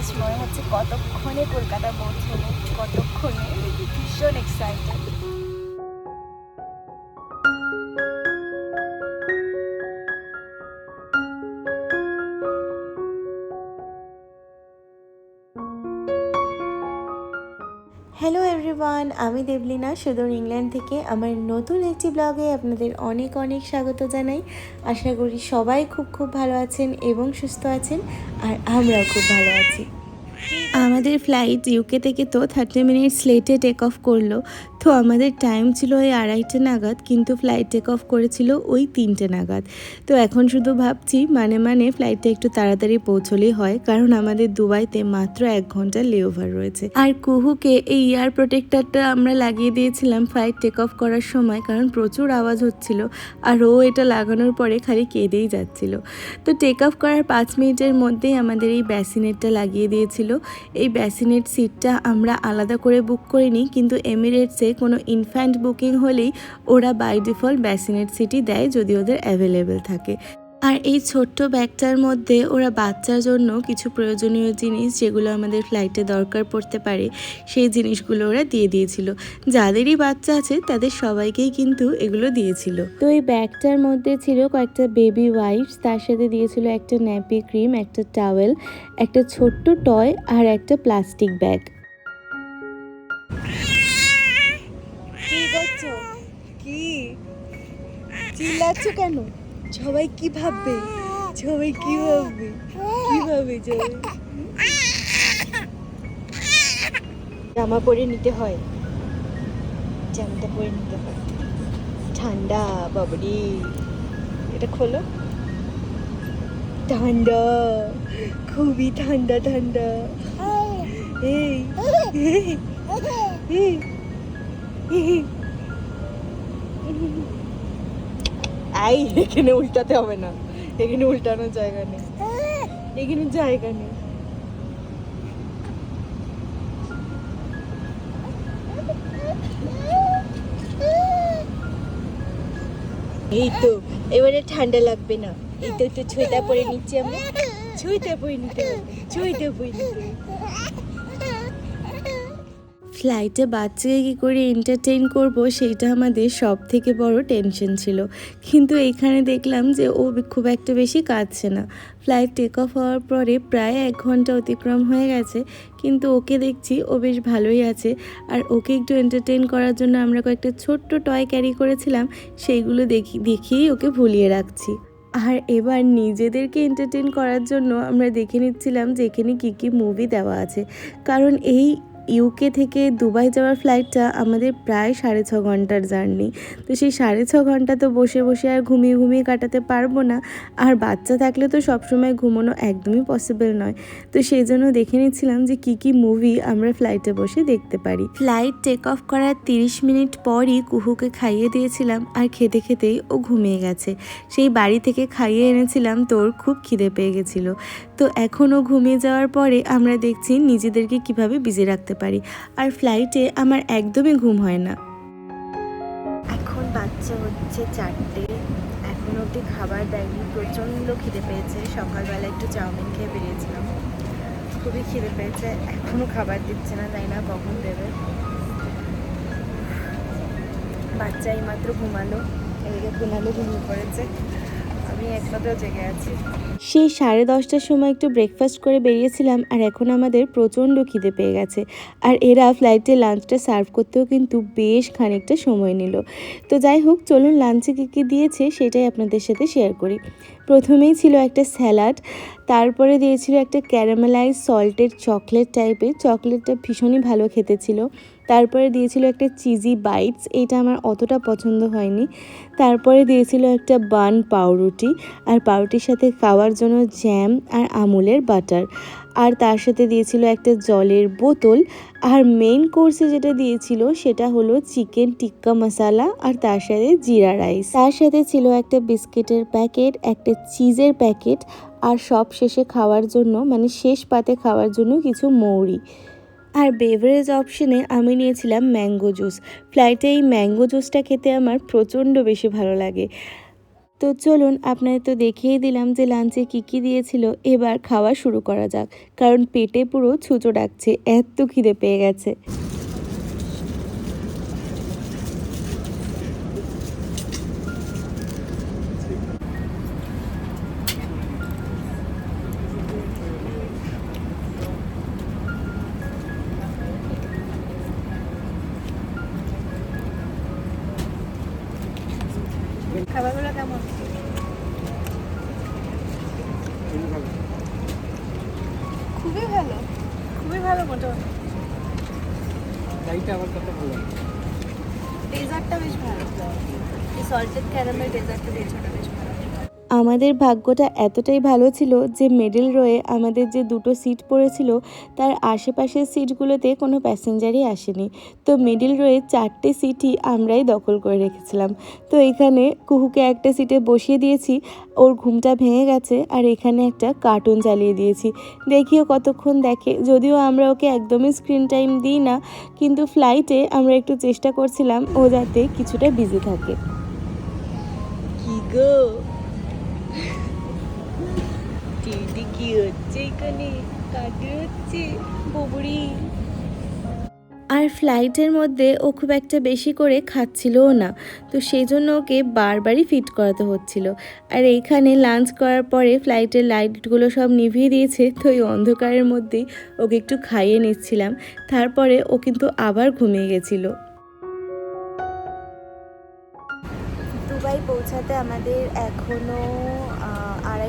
Just মনে হচ্ছে কতক্ষণে কলকাতা পৌঁছবো কতক্ষণে? ভীষণ এক্সাইটেড এভরিওয়ান আমি দেবলিনা, সুদূর ইংল্যান্ড থেকে আমার নতুন একটি ব্লগে আপনাদের অনেক অনেক স্বাগত জানাই। আশা করি সবাই খুব খুব ভালো আছেন এবং সুস্থ আছেন, আর আমরাও খুব ভালো আছি। আমাদের ফ্লাইট ইউকে থেকে তো থার্টি মিনিটস লেটে টেক অফ করল। তো আমাদের টাইম ছিল ওই আড়াইটে নাগাদ, কিন্তু ফ্লাইট টেক অফ করেছিল ওই তিনটে নাগাদ। তো এখন শুধু ভাবছি মানে মানে ফ্লাইটটা একটু তাড়াতাড়ি পৌঁছলেই হয়, কারণ আমাদের দুবাইতে মাত্র এক ঘণ্টার লেওভার রয়েছে। আর কুহুকে এই ইয়ার প্রোটেক্টারটা আমরা লাগিয়ে দিয়েছিলাম ফ্লাইট টেক অফ করার সময়, কারণ প্রচুর আওয়াজ হচ্ছিল, আর ও এটা লাগানোর পরে খালি কেঁদেই যাচ্ছিল। তো টেক অফ করার পাঁচ মিনিটের মধ্যেই আমাদের এই ব্যাসিনেটটা লাগিয়ে দিয়েছিল। এই ব্যাসিনেট সিটটা আমরা আলাদা করে বুক করিনি, কিন্তু এমিরেটসে কোনো ইনফ্যান্ট বুকিং হলেই ওরা বাই ডিফল্ট ব্যাসিনেট সিটই দেয় যদি ওদের অ্যাভেলেবেল থাকে। আর এই ছোট্ট ব্যাগটার মধ্যে ওরা বাচ্চার জন্য কিছু প্রয়োজনীয় জিনিস যেগুলো আমাদের ফ্লাইটে দরকার পড়তে পারে, সেই জিনিসগুলো ওরা দিয়ে দিয়েছিল। যাদেরই বাচ্চা আছে, তাদের সবাইকেই কিন্তু এগুলো দিয়েছিল। তো এই ব্যাগটার মধ্যে ছিল কয়েকটা বেবি ওয়াইপস তার সাথে দিয়েছিল একটা ন্যাপি ক্রিম একটা টাওয়েল একটা ছোট্ট টয় আর একটা প্লাস্টিক ব্যাগ কি? চিল্লাচ্ছ কেন? সবাই কি ভাববে সবাই কি ভাববে কি ভাবে সবাই জামা পরে নিতে হয় জামাটা পরে নিতে হয় ঠান্ডা বাবরি এটা খোলো ঠান্ডা খুবই ঠান্ডা ঠান্ডা এই এই, এই, এই। এখানে উল্টাতে হবে না। এখানে উল্টানোর জায়গা নেই। এখানে জায়গা নেই। এই তো, এবারে ঠান্ডা লাগবে না। এই তো একটু ছুঁইটা পরে নিচ্ছি আমরা। ছুঁইটা পরে নিতে ছুঁইটা পরে নিতে ফ্লাইটে বাচ্চাকে কী করে এন্টারটেইন করব সেইটা আমাদের সব থেকে বড় টেনশন ছিল। কিন্তু এইখানে দেখলাম যে ও খুব একটা বেশি কাঁদছে না। ফ্লাইট টেক অফ হওয়ার পরে প্রায় এক ঘণ্টা অতিক্রম হয়ে গেছে, কিন্তু ওকে দেখছি ও বেশ ভালোই আছে। আর ওকে একটু এন্টারটেইন করার জন্য আমরা কয়েকটা ছোট্ট টয় ক্যারি করেছিলাম, সেইগুলো দেখি, দেখিয়েই ওকে ভুলিয়ে রাখছি। আর এবার নিজেদেরকে এন্টারটেন করার জন্য আমরা দেখে নিচ্ছিলাম যে এখানে কী কী মুভি দেওয়া আছে। কারণ এই ইউকে থেকে দুবাই যাওয়ার ফ্লাইটটা আমাদের প্রায় সাড়ে ছ ঘণ্টার জার্নি তো সেই সাড়ে ছ ঘণ্টা তো বসে বসে আর ঘুমিয়ে ঘুমিয়ে কাটাতে পারব না। আর বাচ্চা থাকলে তো সবসময় ঘুমানো একদমই পসিবল নয়। তো সেই জন্য দেখে নিচ্ছিলাম যে কি কি মুভি আমরা ফ্লাইটে বসে দেখতে পারি। ফ্লাইট টেক অফ করার তিরিশ মিনিট পরই কুহুকে খাইয়ে দিয়েছিলাম আর খেতে খেতেই ও ঘুমিয়ে গেছে। সেই বাড়ি থেকে খাইয়ে এনেছিলাম, তোর খুব খিদে পেয়ে গেছিল। তো এখনও ঘুমিয়ে যাওয়ার পরে আমরা দেখছি নিজেদেরকে কীভাবে বিজি রাখতে পারি। আর ফ্লাইটে আমার একদমই ঘুম হয় না। এখন বাচ্চা হচ্ছে চারটে। এখন অবধি খাবার দেয়নি। প্রচণ্ড খিদে পেয়েছে। সকালবেলা একটু চাউমিন খেয়ে বেরিয়েছিলাম। খুবই খিদে পেয়েছে। এখনও খাবার দিচ্ছে না তাই না কখন দেবে। বাচ্চা এইমাত্র ঘুমালো। এদিকে ঘুমালো ঘুমিয়ে পড়েছে। আমি একসাথেও জেগে আছি। সেই সাড়ে দশটার সময় একটু ব্রেকফাস্ট করে বেরিয়েছিলাম আর এখন আমাদের প্রচণ্ড খিদে পেয়ে গেছে। আর এরা ফ্লাইটে লাঞ্চটা সার্ভ করতেও কিন্তু বেশ খানিকটা সময় নিল। তো যাই হোক, চলুন লাঞ্চে কী কী দিয়েছে সেটাই আপনাদের সাথে শেয়ার করি। প্রথমেই ছিল একটা স্যালাড, তারপরে দিয়েছিল একটা ক্যারামেলাইজ সল্টেড চকলেট টাইপের চকলেটটা ভীষণই ভালো খেতে ছিল। তারপরে দিয়েছিল একটা চিজি বাইটস, এটা আমার অতটা পছন্দ হয়নি। তারপরে দিয়েছিল একটা বান পাউরুটি, আর পাউরুটির সাথে খাওয়ার জন্য জ্যাম আর আমুলের বাটার। আর তার সাথে দিয়েছিল একটা জলের বোতল। আর মেইন কোর্সে যেটা দিয়েছিল সেটা হলো চিকেন টিক্কা মশালা আর তার সাথে জিরা রাইস তার সাথে ছিল একটা বিস্কিটের প্যাকেট একটা চিজের প্যাকেট আর সব শেষে খাওয়ার জন্য মানে শেষ পাতে খাওয়ার জন্য কিছু মৌরি। আর বেভারেজ অপশনে আমি নিয়েছিলাম ম্যাঙ্গো জুস ফ্লাইটে এই ম্যাঙ্গো জুসটা খেতে আমার প্রচণ্ড বেশি ভালো লাগে। তো চলুন আপনাদের তো দেখিয়ে দিলাম যে লাঞ্চে কী কী দিয়েছিল। এবার খাওয়া শুরু করা যাক, কারণ পেটে পুরো ছুঁচো ডাকছে, এত খিদে পেয়ে গেছে। কেমন খুবই ভালো। খুবই ভালো মোটামুটি গাড়িটা আমার কত ভালো ডেজার্টটা বেশ ভালো। এই সল্টেড ক্যারামেল ডেজার্টটা বেশ ভালো আমাদের ভাগ্যটা এতটাই ভালো ছিল যে মিডল রোয়ে আমাদের যে দুটো সিট পড়েছিল, তার আশেপাশের সিটগুলোতে কোনো প্যাসেঞ্জারই আসেনি। তো মিডল রোয়ে চারটে সিটই আমরাই দখল করে রেখেছিলাম। তো এখানে কুহুকে একটা সিটে বসিয়ে দিয়েছি, ওর ঘুমটা ভেঙে গেছে আর এখানে একটা কার্টুন চালিয়ে দিয়েছি। দেখিও কতক্ষণ দেখে, যদিও আমরা ওকে একদমই স্ক্রিন টাইম দিই না, কিন্তু ফ্লাইটে আমরা একটু চেষ্টা করছিলাম ও যাতে কিছুটা বিজি থাকে। কি গো? হচ্ছে এখানে কাটি হচ্ছে ববুড়ি আর ফ্লাইটের মধ্যে ও খুব একটা বেশি করে খাচ্ছিলও না। তো সেই জন্য ওকে বারবারই ফিট করাতে হচ্ছিল। আর এইখানে লাঞ্চ করার পরে ফ্লাইটের লাইটগুলো সব নিভিয়ে দিয়েছে তো ওই অন্ধকারের মধ্যেই ওকে একটু খাইয়ে নিচ্ছিলাম। তারপরে ও কিন্তু আবার ঘুমিয়ে গেছিল। দুবাই পৌঁছাতে আমাদের এখনও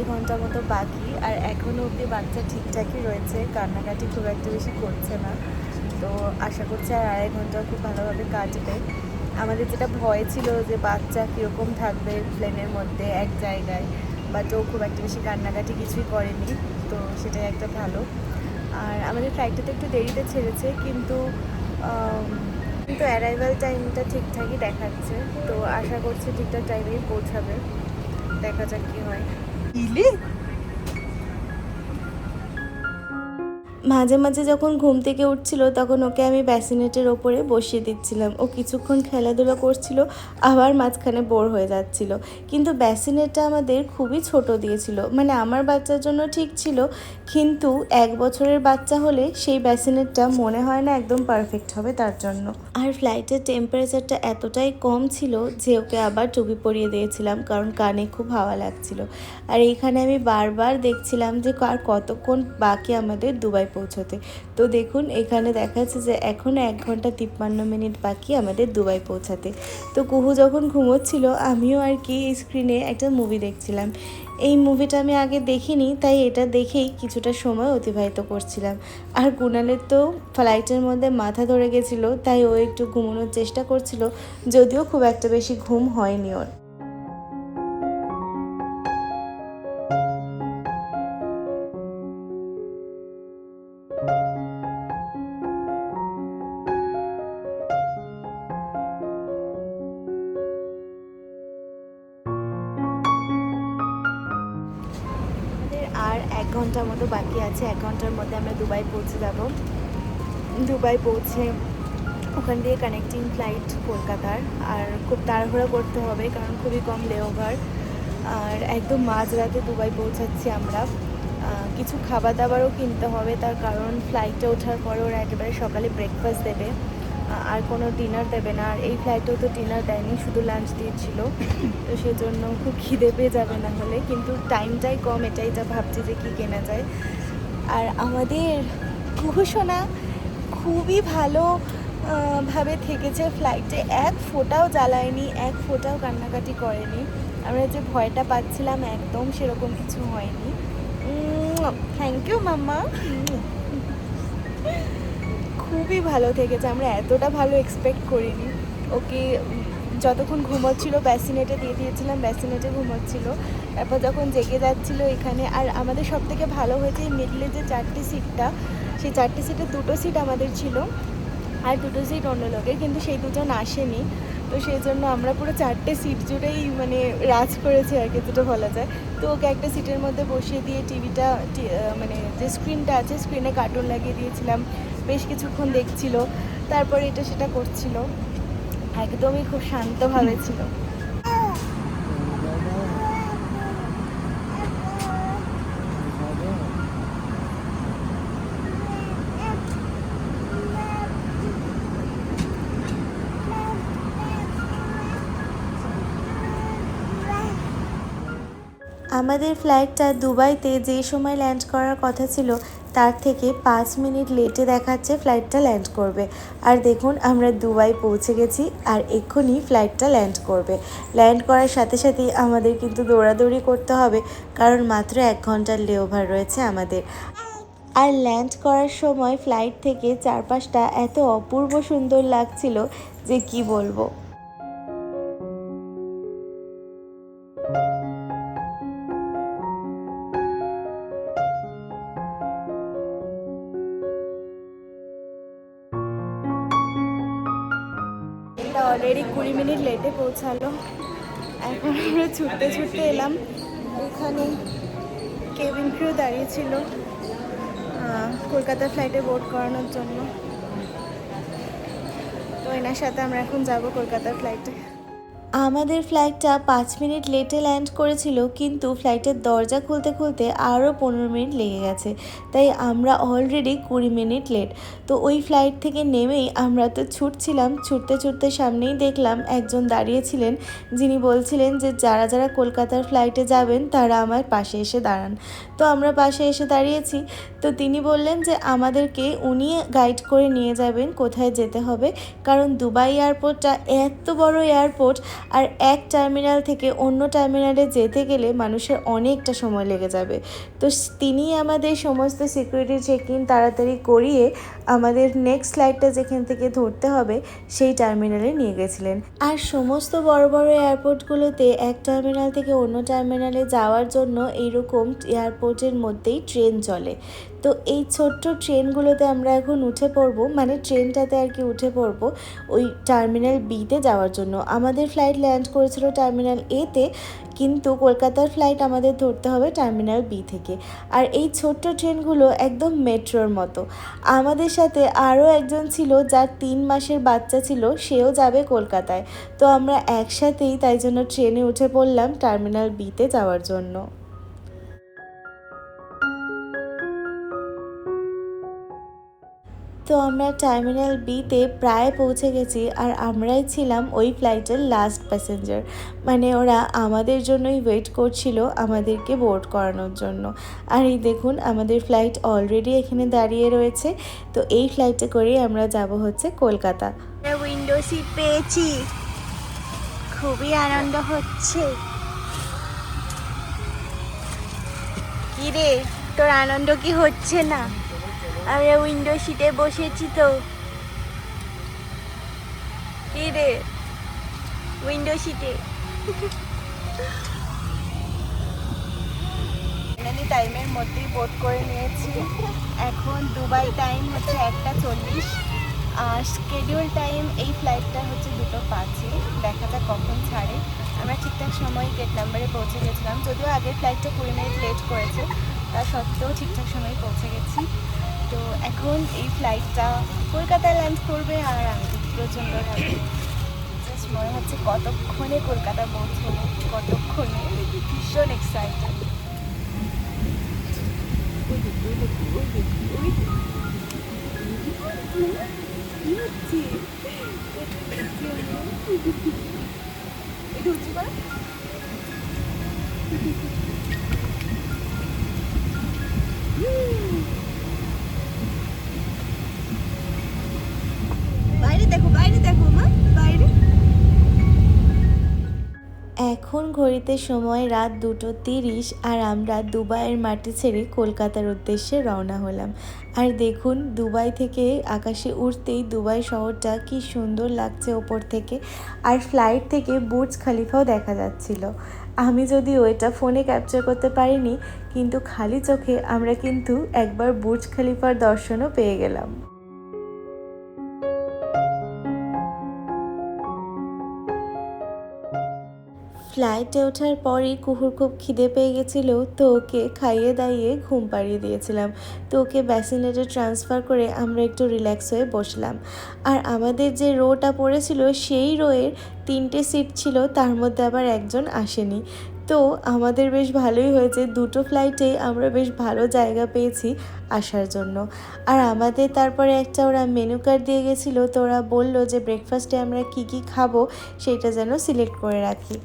আড়াই ঘণ্টা মতো বাকি, আর এখনও অবধি বাচ্চা ঠিকঠাকই রয়েছে, কান্নাকাটি খুব একটা বেশি করছে না। তো আশা করছি আর আড়াই ঘণ্টা খুব ভালোভাবে কাটবে। আমাদের যেটা ভয় ছিল যে বাচ্চা কীরকম থাকবে প্লেনের মধ্যে এক জায়গায় বাট ও খুব একটা বেশি কান্নাকাটি কিছুই করেনি, তো সেটাই একটা ভালো। আর আমাদের ফ্লাইটটা তো একটু দেরিতে ছেড়েছে, কিন্তু কিন্তু অ্যারাইভাল টাইমটা ঠিকঠাকই দেখাচ্ছে। তো আশা করছি ঠিকঠাক টাইমেই পৌঁছাবে। দেখা যাক কী হয়। ইলে মাঝে মাঝে যখন ঘুম থেকে উঠছিল, তখন ওকে আমি ব্যাসিনেটের ওপরে বসিয়ে দিচ্ছিলাম। ও কিছুক্ষণ খেলাধুলা করছিল, আবার মাঝখানে বোর হয়ে যাচ্ছিল। কিন্তু ব্যাসিনেটটা আমাদের খুবই ছোট দিয়েছিল। মানে আমার বাচ্চার জন্য ঠিক ছিল কিন্তু এক বছরের বাচ্চা হলে সেই ব্যাসিনেটটা মনে হয় না একদম পারফেক্ট হবে তার জন্য। আর ফ্লাইটের টেম্পারেচারটা এতটাই কম ছিল যে ওকে আবার টুপি পরিয়ে দিয়েছিলাম, কারণ কানে খুব হাওয়া লাগছিল। আর এইখানে আমি বারবার দেখছিলাম যে আর কতক্ষণ বাকি আমাদের দুবাই পৌঁছতে। তো দেখুন, এখানে দেখাচ্ছে যে এখনও এক ঘণ্টা তিপ্পান্ন মিনিট বাকি আমাদের দুবাই পৌঁছাতে। তো কুহু যখন ঘুমোচ্ছিল, আমিও আর কি স্ক্রিনে একটা মুভি দেখছিলাম। এই মুভিটা আমি আগে দেখিনি, তাই এটা দেখেই কিছুটা সময় অতিবাহিত করছিলাম। আর কুণালের তো ফ্লাইটের মধ্যে মাথা ধরে গেছিল, তাই ও একটু ঘুমানোর চেষ্টা করছিল, যদিও খুব একটা বেশি ঘুম হয়নি ওর। আছে এক ঘণ্টার মধ্যে আমরা দুবাই পৌঁছে যাব। দুবাই পৌঁছে ওখান দিয়ে কানেক্টিং ফ্লাইট কলকাতার। আর খুব তাড়াহুড়া করতে হবে কারণ খুবই কম লেওভার আর একদম মাঝরাতে দুবাই পৌঁছাচ্ছি আমরা। কিছু খাবার দাবারও কিনতে হবে, তার কারণ ফ্লাইটে ওঠার পরে ওরা একেবারে সকালে ব্রেকফাস্ট দেবে। আর কোনো ডিনার দেবে না। আর এই ফ্লাইটেও তো ডিনার দেয়নি, শুধু লাঞ্চ দিয়েছিল। তো সেজন্য খুব খিদে পেয়ে যাবে না হলে। কিন্তু টাইমটাই কম, এটাই যা ভাবছি যে কী কেনা যায়। আর আমাদের ঘোষণা খুবই ভালো ভাবে থেকেছে ফ্লাইটে এক ফোঁটাও জ্বালায়নি, এক ফোঁটাও কান্নাকাটি করেনি। আমরা যে ভয়টা পাচ্ছিলাম একদম সেরকম কিছু হয়নি। থ্যাংক ইউ মাম্মা। খুবই ভালো থেকেছে, আমরা এতটা ভালো এক্সপেক্ট করিনি। ওকে যতক্ষণ ঘুমোচ্ছিল ব্যাসিনেটে দিয়ে দিয়েছিলাম ব্যাসিনেটে ঘুমোচ্ছিল। তারপর যখন জেগে যাচ্ছিল এখানে, আর আমাদের সব থেকে ভালো হয়েছে মিডলে যে চারটি সিটটা সেই চারটি সিটে দুটো সিট আমাদের ছিল আর দুটো সিট অন্য লোকের, কিন্তু সেই দুজন আসেনি। তো সেই জন্য আমরা পুরো চারটে সিট জুড়েই মানে রাজ করেছি আর কি, যেটা বলা যায়। তো ওকে একটা সিটের মধ্যে বসিয়ে দিয়ে টিভিটা মানে যে স্ক্রিনটা আছে স্ক্রিনে কার্টুন লাগিয়ে দিয়েছিলাম। বেশ কিছুক্ষণ দেখছিল, তারপরে এটা সেটা করছিল। একদমই খুব শান্তভাবে ছিল। আমাদের ফ্লাইটটা দুবাইতে যে সময় ল্যান্ড করার কথা ছিল, তার থেকে পাঁচ মিনিট লেটে দেখাচ্ছে ফ্লাইটটা ল্যান্ড করবে। আর দেখুন, আমরা দুবাই পৌঁছে গেছি আর এক্ষুনি ফ্লাইটটা ল্যান্ড করবে। ল্যান্ড করার সাথে সাথেই আমাদের কিন্তু দৌড়াদৌড়ি করতে হবে, কারণ মাত্র এক ঘণ্টার লেওভার রয়েছে আমাদের। আর ল্যান্ড করার সময় ফ্লাইট থেকে চারপাশটা এত অপূর্ব সুন্দর লাগছিল যে কি বলব? এটা অলরেডি কুড়ি মিনিট লেটে পৌঁছালো। এখন আমরা ছুটতে ছুটতে এলাম। এখানে কেবিন ক্রিউ দাঁড়িয়েছিল ছিল কলকাতা ফ্লাইটে বোর্ড করানোর জন্য। তো এনার সাথে আমরা এখন যাব কলকাতার ফ্লাইটে আমাদের ফ্লাইটটা পাঁচ মিনিট লেটে ল্যান্ড করেছিল, কিন্তু ফ্লাইটের দরজা খুলতে খুলতে আরও পনেরো মিনিট লেগে গেছে। তাই আমরা অলরেডি কুড়ি মিনিট লেট তো ওই ফ্লাইট থেকে নেমেই আমরা তো ছুটছিলাম, ছুটতে ছুটতে সামনেই দেখলাম একজন দাঁড়িয়েছিলেন, যিনি বলছিলেন যে যারা যারা কলকাতার ফ্লাইটে যাবেন, তারা আমার পাশে এসে দাঁড়ান। তো আমরা পাশে এসে দাঁড়িয়েছি। তো তিনি বললেন যে আমাদেরকে উনি গাইড করে নিয়ে যাবেন, কোথায় যেতে হবে। কারণ দুবাই এয়ারপোর্টটা এত বড় এয়ারপোর্ট আর এক টার্মিনাল থেকে অন্য টার্মিনালে যেতে গেলে মানুষের অনেকটা সময় লেগে যাবে। তো তিনি আমাদের সমস্ত সিকিউরিটি চেক ইন তাড়াতাড়ি করিয়ে আমাদের নেক্সট ফ্লাইটটা যেখান থেকে ধরতে হবে, সেই টার্মিনালে নিয়ে গেছিলেন। আর সমস্ত বড় বড় এয়ারপোর্টগুলোতে এক টার্মিনাল থেকে অন্য টার্মিনালে যাওয়ার জন্য এইরকম এয়ারপোর্টের মধ্যেই ট্রেন চলে। তো এই ছোট্ট ট্রেনগুলোতে আমরা এখন উঠে পড়ব মানে ট্রেনটাতে আর কি উঠে পড়ব ওই টার্মিনাল বিতে যাওয়ার জন্য। আমাদের ফ্লাইট ল্যান্ড করেছিল টার্মিনাল এতে কিন্তু কলকাতার ফ্লাইট আমাদের ধরতে হবে টার্মিনাল বি থেকে। আর এই ছোট্ট ট্রেনগুলো একদম মেট্রোর মতো। আমাদের সাথে আরও একজন ছিল যার তিন মাসের বাচ্চা ছিল, সেও যাবে কলকাতায়। তো আমরা একসাথেই তাই জন্য ট্রেনে উঠে পড়লাম টার্মিনাল বিতে যাওয়ার জন্য। তো আমরা টার্মিনাল বিতে প্রায় পৌঁছে গেছি আর আমরাই ছিলাম ওই ফ্লাইটের লাস্ট প্যাসেঞ্জার মানে ওরা আমাদের জন্যই ওয়েট করছিল আমাদেরকে বোর্ড করানোর জন্য। আর এই দেখুন, আমাদের ফ্লাইট অলরেডি এখানে দাঁড়িয়ে রয়েছে। তো এই ফ্লাইটে করেই আমরা যাব হচ্ছে কলকাতা। উইন্ডো সিট পেয়েছি। খুবই আনন্দ হচ্ছে। কি রে তোর আনন্দ কি হচ্ছে না? আমরা উইন্ডো সিটে বসেছি তো। কি রে? উইন্ডো সিটে টাইমের মধ্যেই বোট করে নিয়েছি। এখন দুবাই টাইম হচ্ছে একটা চল্লিশ। আর স্কেডিউল টাইম এই ফ্লাইটটা হচ্ছে দুটো পাঁচে। দেখা কখন ছাড়ে। আমরা ঠিকঠাক সময় গেট নাম্বারে পৌঁছে গেছিলাম। যদিও আগের ফ্লাইটটা কুড়ি মিনিট লেট করেছে, তা সত্ত্বেও ঠিকঠাক সময় পৌঁছে গেছি। তো এখন এই ফ্লাইটটা কলকাতায় ল্যান্ড করবে আর আমি প্রচণ্ড জাস্ট মনে হচ্ছে কতক্ষণে কলকাতা পৌঁছবো কতক্ষণে ভীষণ এক্সাইটেড বাইরে ঘড়িতে সময় রাত দুটো তিরিশ আর আমরা দুবাইয়ের মাটি ছেড়ে কলকাতার উদ্দেশ্যে রওনা হলাম। আর দেখুন, দুবাই থেকে আকাশে উঠতেই দুবাই শহরটা কি সুন্দর লাগছে ওপর থেকে। আর ফ্লাইট থেকে বুর্জ খালিফাও দেখা যাচ্ছিল। আমি যদি ওইটা ফোনে ক্যাপচার করতে পারিনি, কিন্তু খালি চোখে আমরা কিন্তু একবার বুর্জ খালিফার দর্শনও পেয়ে গেলাম। ফ্লাইটে ওঠার পরই কুহুর খুব খিদে পেয়ে গেছিল, তো ওকে খাইয়ে দাইয়ে ঘুম পাড়িয়ে দিয়েছিলাম। তো ওকে ব্যাসিনেটে ট্রান্সফার করে আমরা একটু রিল্যাক্স হয়ে বসলাম। আর আমাদের যে রোটা পড়েছিল, সেই রোয়ের তিনটে সিট ছিল, তার মধ্যে আবার একজন আসেনি। তো আমাদের বেশ ভালোই হয়েছে, দুটো ফ্লাইটে আমরা বেশ ভালো জায়গা পেয়েছি আসার জন্য। আর আমাদের তারপরে একটা ওরা মেনু কার্ড দিয়ে গেছিল, তো ওরা বলল যে ব্রেকফাস্টে আমরা কি কি খাব, সেটা যেন সিলেক্ট করে রাখি।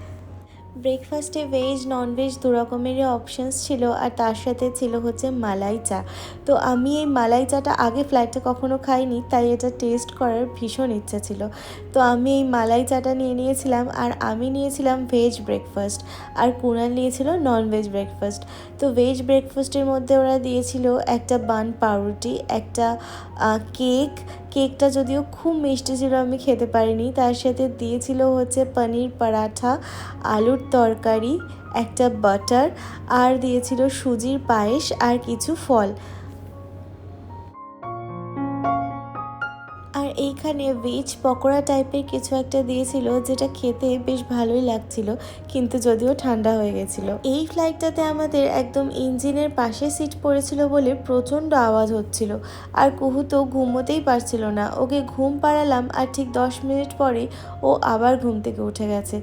ব্রেকফাস্টে ভেজ নন ভেজ দু রকমেরই অপশানস ছিল আর তার সাথে ছিল হচ্ছে মালাই চা। তো আমি এই মালাই চাটা আগে ফ্লাইটে কখনো খাইনি, তাই এটা টেস্ট করার ভীষণ ইচ্ছা ছিল। তো আমি এই মালাই চাটা নিয়ে নিয়েছিলাম আর আমি নিয়েছিলাম ভেজ ব্রেকফাস্ট আর কুনাল নিয়েছিল নন ভেজ ব্রেকফাস্ট তো ভেজ ব্রেকফাস্টের মধ্যে ওরা দিয়েছিল একটা বান পাউরুটি, একটা কেক কেকটা যদিও খুব মিষ্টি ছিল, আমি খেতে পারিনি। তার সাথে দিয়েছিল হচ্ছে পনির পরাঠা, আলুর তরকারি, একটা বাটার, আর দিয়েছিল সুজির পায়েস, আর কিছু ফল। আর এইখানে ভেজ পকোড়া টাইপের কিছু একটা দিয়েছিল, যেটা খেতে বেশ ভালোই লাগছিল, কিন্তু যদিও ঠান্ডা হয়ে গেছিল। এই ফ্লাইটটাতে আমাদের একদম ইঞ্জিনের পাশে সিট পড়েছিল বলে প্রচণ্ড আওয়াজ হচ্ছিল। আর কুহু তো ঘুমোতেই পারছিল না। ওকে ঘুম পাড়ালাম আর ঠিক দশ মিনিট পরে ও আবার ঘুম থেকে উঠে গেছে।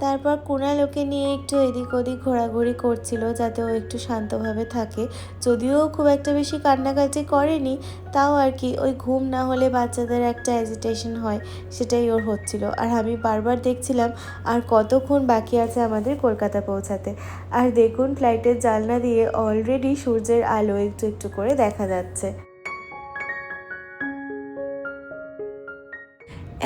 তারপর কুণাল ওকে নিয়ে একটু এদিক ওদিক ঘোরাঘুরি করছিল যাতে ও একটু শান্তভাবে থাকে। যদিও খুব একটা বেশি কান্নাকাটি করেনি, তাও আর কি, ওই ঘুম না হলে বাচ্চাদের একটা অ্যাজিটেশন হয়, সেটাই ওর হচ্ছিল। আর আমি বারবার দেখছিলাম আর কতক্ষণ বাকি আছে আমাদের কলকাতা পৌঁছাতে। আর দেখুন ফ্লাইটের জানলা দিয়ে অলরেডি সূর্যের আলো একটু একটু করে দেখা যাচ্ছে।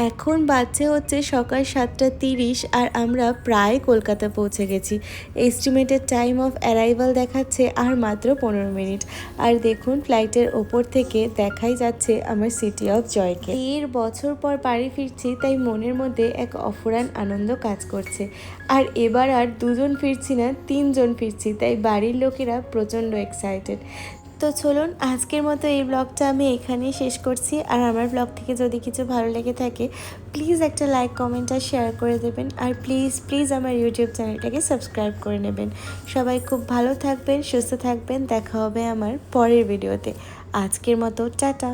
এখন বাজছে হচ্ছে সকাল সাতটা তিরিশ আর আমরা প্রায় কলকাতা পৌঁছে গেছি। এস্টিমেটেড টাইম অফ অ্যারাইভাল দেখাচ্ছে আর মাত্র পনেরো মিনিট। আর দেখুন ফ্লাইটের ওপর থেকে দেখাই যাচ্ছে আমার সিটি অফ জয়কে এর বছর পর বাড়ি ফিরছি, তাই মনের মধ্যে এক অফুরান আনন্দ কাজ করছে। আর এবার আর দুজন ফিরছি না, তিনজন ফিরছি, তাই বাড়ির লোকেরা প্রচণ্ড এক্সাইটেড তো চলুন আজকের মতো এই ব্লগটা আমি এখানেই শেষ করছি। আর আমার ব্লগ থেকে যদি কিছু ভালো লেগে থাকে প্লিজ একটা লাইক কমেন্ট আর শেয়ার করে দেবেন। আর প্লিজ প্লিজ আমার ইউটিউব চ্যানেলটাকে সাবস্ক্রাইব করে নেবেন। সবাই খুব ভালো থাকবেন, সুস্থ থাকবেন। দেখা হবে আমার পরের ভিডিওতে আজকের মতো, টাটা।